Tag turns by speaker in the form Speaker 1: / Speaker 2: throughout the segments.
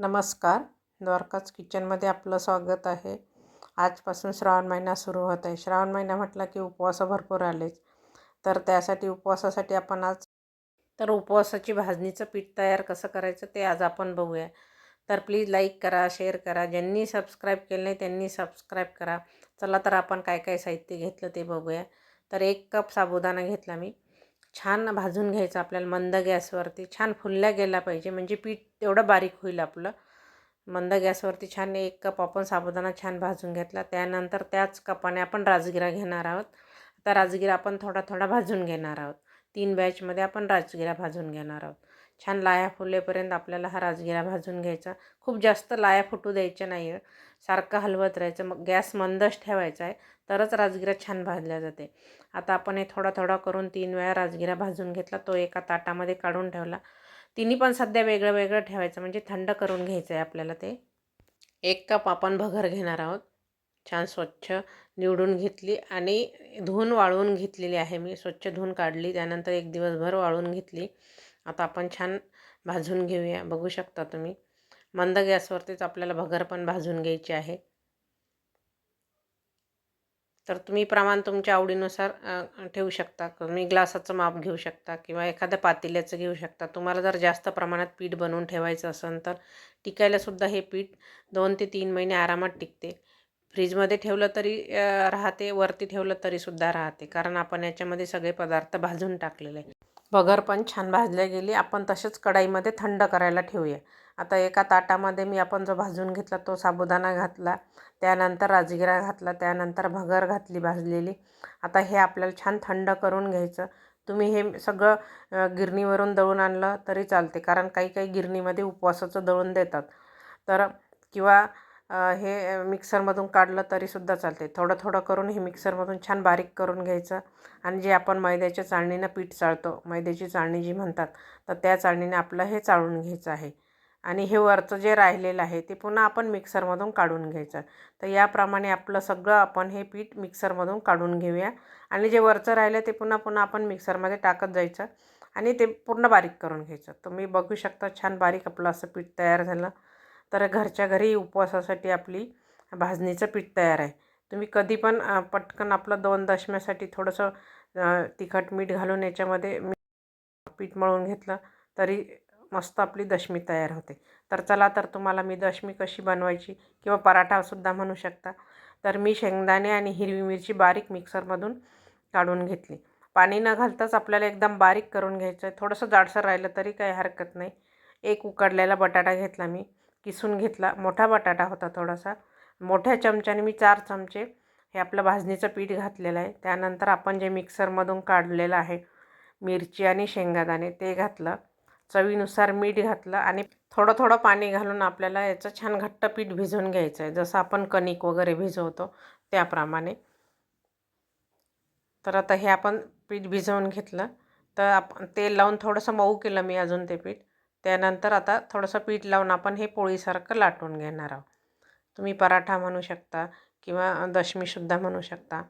Speaker 1: नमस्कार. द्वारकाच किचनमध्ये आपलं स्वागत आहे. आजपासून श्रावण महिना सुरू होत आहे. श्रावण महिना म्हटला की उपवास भरपूर आलेच. तर त्यासाठी उपवासासाठी आपण आज तर उपवासाची भाजणीचं पीठ तयार कसं करायचं ते आज आपण बघूया. तर प्लीज लाईक करा शेअर करा. ज्यांनी सबस्क्राईब केलं नाही त्यांनी सबस्क्राईब करा. चला तर आपण काय काय साहित्य घेतलं ते बघूया. तर एक कप साबुदाणा घेतला मी. छान भाजून घ्यायचं आपल्याला मंद गॅसवरती. छान फुलल्या गेला पाहिजे. म्हणजे पीठ तेवढं बारीक होईल आपलं. मंद गॅसवरती छान एक कप आपण साबुदाणा छान भाजून घेतला. त्यानंतर त्याच कपाने आपण राजगिरा घेणार आहोत. आता राजगिरा आपण थोडा थोडा भाजून घेणार आहोत. तीन बॅचमध्ये आपण राजगिरा भाजून घेणार आहोत. छान लाया फुलेपर्यंत आपल्याला हा राजगिरा भाजून घ्यायचा. खूप जास्त लाया फुटू द्यायच्या नाही आहे सारखं हलवत राहायचं. मग गॅस मंदच ठेवायचा आहे. तरच राजगिरा छान भाजल्या जाते. आता आपण हे थोडा थोडा करून तीन वेळा राजगिरा भाजून घेतला. तो एका ताटामध्ये काढून ठेवला. तिन्ही पण सध्या वेगळं वेगळं ठेवायचं. म्हणजे थंड करून घ्यायचं आहे आपल्याला ते. एक कप आपण भगर घेणार आहोत. छान स्वच्छ निवडून घेतली आणि धुवून वाळवून घेतलेली आहे मी. स्वच्छ धुवून काढली. त्यानंतर एक दिवसभर वाळून घेतली. आता आपण छान भाजून घेऊया. बघू शकता तुम्ही. मंद गॅसवरतीच आपल्याला भगर पण भाजून घ्यायची आहे. तर तुम्ही प्रमाण तुमच्या आवडीनुसार ठेवू शकता. तुम्ही ग्लासाचं माप घेऊ शकता किंवा एखाद्या पातेल्याचं घेऊ शकता. तुम्हाला जर जास्त प्रमाणात पीठ बनवून ठेवायचं असेल तर टिकायलासुद्धा हे पीठ दोन ते तीन महिने आरामात टिकते. फ्रीजमध्ये ठेवलं तरी राहते. वरती ठेवलं तरीसुद्धा राहते. कारण आपण याच्यामध्ये सगळे पदार्थ भाजून टाकलेले. बगर पण छान भाजले गेली. आपण तसेच कढाईमध्ये थंड करायला ठेवूया. आता एका ताटामध्ये मी आपण जो भाजून घेतला तो साबुदाणा घातला त्यानंतर राजगिरा घातला त्यानंतर भगर घातली भाजलेली. आता हे आपल्याला छान थंड करून घ्यायचं. तुम्ही हे सगळं गिरणीवरून दळून आणलं तरी चालते. कारण काही काही गिरणीमध्ये उपवासाचं दळून देतात. तर किंवा हे मिक्सरमधून काढलं तरीसुद्धा चालते. थोडं थोडं करून हे मिक्सरमधून छान बारीक करून घ्यायचं आणि जे आपण मैद्याच्या चाळणीनं पीठ चाळतो मैद्याची चाळणी जी म्हणतात तर त्या चाळणीने आपलं हे चाळून घ्यायचं आहे. आणि हे वरचं जे राहिलेलं आहे ते पुन्हा आपण मिक्सरमधून काढून घ्यायचं. तर याप्रमाणे आपलं सगळं आपण हे पीठ मिक्सरमधून काढून घेऊया. आणि जे वरचं राहिलं ते पुन्हा पुन्हा आपण मिक्सरमध्ये टाकत जायचं आणि ते पूर्ण बारीक करून घ्यायचं. तुम्ही बघू शकता छान बारीक आपलं असं पीठ तयार झालं. तर घरच्या घरी उपवासासाठी आपली भाजणीचं पीठ तयार आहे. तुम्ही कधी पण पटकन आपलं दोन दशम्यासाठी थोडंसं तिखट मीठ घालून याच्यामध्ये पीठ मळून घेतलं तरी मस्त आपली दशमी तयार होते. तर चला तर तुम्हाला मी दशमी कशी बनवायची किंवा पराठासुद्धा म्हणू शकता. तर मी शेंगदाणे आणि हिरवी मिरची बारीक मिक्सरमधून काढून घेतली. पाणी न घालताच आपल्याला एकदम बारीक करून घ्यायचं आहे. थोडंसं जाडसर राहिलं तरी काही हरकत नाही. एक उकडलेला बटाटा घेतला मी. किसून घेतला. मोठा बटाटा होता थोडासा. मोठ्या चमच्याने मी चार चमचे हे आपलं भाजणीचं पीठ घातलेलं आहे. त्यानंतर आपण जे मिक्सरमधून काढलेलं आहे मिरची आणि शेंगादाणे ते घातलं. चवीनुसार मीठ घातलं आणि थोडं थोडं पाणी घालून आपल्याला याचं छान घट्ट पीठ भिजवून घ्यायचं आहे. जसं आपण कणिक वगैरे भिजवतो त्याप्रमाणे. तर आता हे आपण पीठ भिजवून घेतलं. तर आपण तेल लावून थोडंसं मऊ केलं मी अजून ते पीठ. त्यानंतर आता थोडंसं पीठ लावून आपण हे पोळीसारखं लाटून घेणार आहोत. तुम्ही पराठा म्हणू शकता किंवा दशमीसुद्धा म्हणू शकता.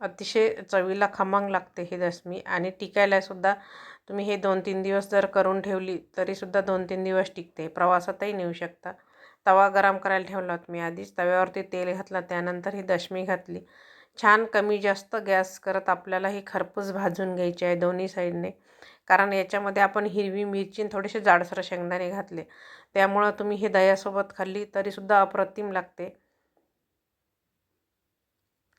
Speaker 1: अतिशय चवीला खमंग लागते ही दशमी आणि टिकायलासुद्धा तुम्ही हे दोन तीन दिवस जर करून ठेवली तरीसुद्धा दोन तीन दिवस टिकते. प्रवासातही नेऊ शकता. तवा गरम करायला ठेवला तुम्ही मी आधीच. तव्यावरती तेल घातलं त्यानंतर ही दशमी घातली. छान कमी जास्त गॅस करत आपल्याला ही खरपूस भाजून घ्यायची आहे दोन्ही साईडने. कारण याच्यामध्ये आपण हिरवी मिरची थोडेसे जाडसर शेंगदाणे घातले. त्यामुळं तुम्ही हे दह्यासोबत खाल्ली तरीसुद्धा अप्रतिम लागते.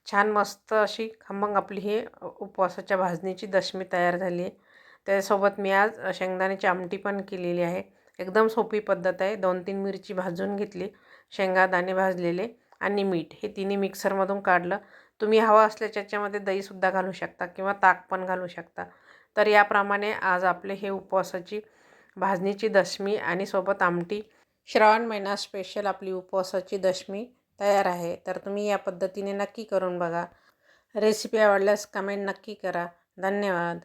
Speaker 1: छान मस्त अशी खमंग आपली ही उपवासाच्या भाजणीची दशमी तयार झाली आहे. त्यासोबत मी आज शेंगदाण्याची आमटी पण केलेली आहे. एकदम सोपी पद्धत आहे. दोन तीन मिरची भाजून घेतली शेंगादाणे भाजलेले आणि मीठ. हे तिन्ही मिक्सरमधून काढलं. तुम्ही हवं असल्याच्या याच्यामध्ये दहीसुद्धा घालू शकता किंवा ताक पण घालू शकता. तर याप्रमाणे आज आपले हे उपवासाची भाजणीची दशमी आणि सोबत आमटी. श्रावण महिना स्पेशल आपली उपवासाची दशमी तयार आहे. तर तुम्ही या पद्धतीने नक्की करून बघा. रेसिपी आवडल्यास कमेंट नक्की करा. धन्यवाद.